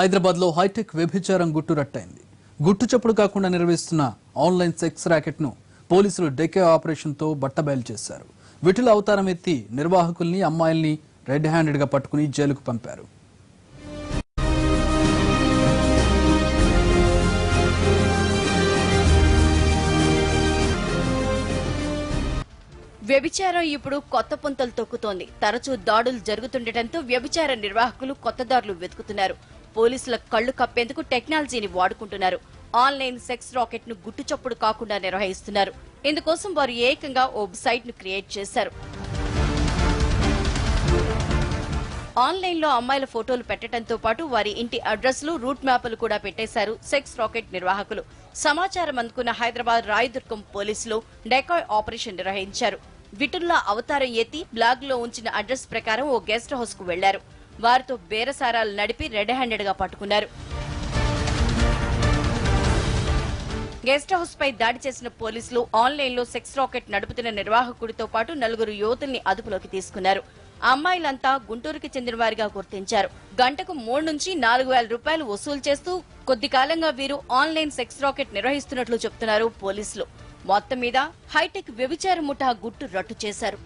హైదరాబాద్లో హైటెక్ వ్యభిచారం గుట్టు రట్టైంది గుట్టు చప్పుడు కాకుండా నిర్వహిస్తున్న ఆన్లైన్ సెక్స్ ర్యాకెట్ను పోలీసులు డెకే ఆపరేషన్తో బట్టబయలు చేశారు. విటుల అవతారం ఎత్తి నిర్వాహకుల్ని అమ్మాయిల్ని రెడ్ హ్యాండెడ్గా పట్టుకుని జైలుకు పంపారు. వ్యభిచారం ఇప్పుడు కొత్త పుంతలు తొక్కుతోంది. తరచూ దాడులు జరుగుతుండటంతో వ్యభిచార నిర్వాహకులు కొత్త దారులు వెతుకుతున్నారు. పోలీసుల కళ్ళు కప్పేందుకు టెక్నాలజీని వాడుకుంటున్నారు. ఆన్లైన్ సెక్స్ రాకెట్ను గుట్టు చప్పుడు కాకుండా నిర్వహిస్తున్నారు. ఇందుకోసం వారు ఏకంగా ఓ సైట్ను క్రియేట్ చేశారు. ఆన్లైన్లో అమ్మాయిల ఫోటోలు పెట్టడంతో పాటు వారి ఇంటి అడ్రస్లు రూట్ మ్యాప్లు కూడా పెట్టేశారు సెక్స్ రాకెట్ నిర్వాహకులు. సమాచారం అందుకున్న హైదరాబాద్ రాయదుర్గం పోలీసులు డెకాయ్ ఆపరేషన్ నిర్వహించారు. విటుల్లా అవతారం ఎత్తి బ్లాగ్లో ఉంచిన అడ్రస్ ప్రకారం ఓ గెస్ట్ హౌస్కు వెళ్ళారు. వారితో బేరసారాలు నడిపి రెడ్ హ్యాండెడ్గా పట్టుకున్నారు. గెస్ట్ హౌస్ పై దాడి చేసిన పోలీసులు ఆన్లైన్లో సెక్స్ రాకెట్ నడుపుతున్న నిర్వాహకుడితో పాటు నలుగురు యువతుల్ని అదుపులోకి తీసుకున్నారు. అమ్మాయిలంతా గుంటూరుకి చెందిన వారిగా గుర్తించారు. గంటకు మూడు నుంచి నాలుగు వేల రూపాయలు వసూలు చేస్తూ కొద్ది కాలంగా వీరు ఆన్లైన్ సెక్స్ రాకెట్ నిర్వహిస్తున్నట్లు చెబుతున్నారు పోలీసులు. మొత్తం మీద హైటెక్ వ్యభిచార ముఠా గుట్టు రట్టు చేశారు.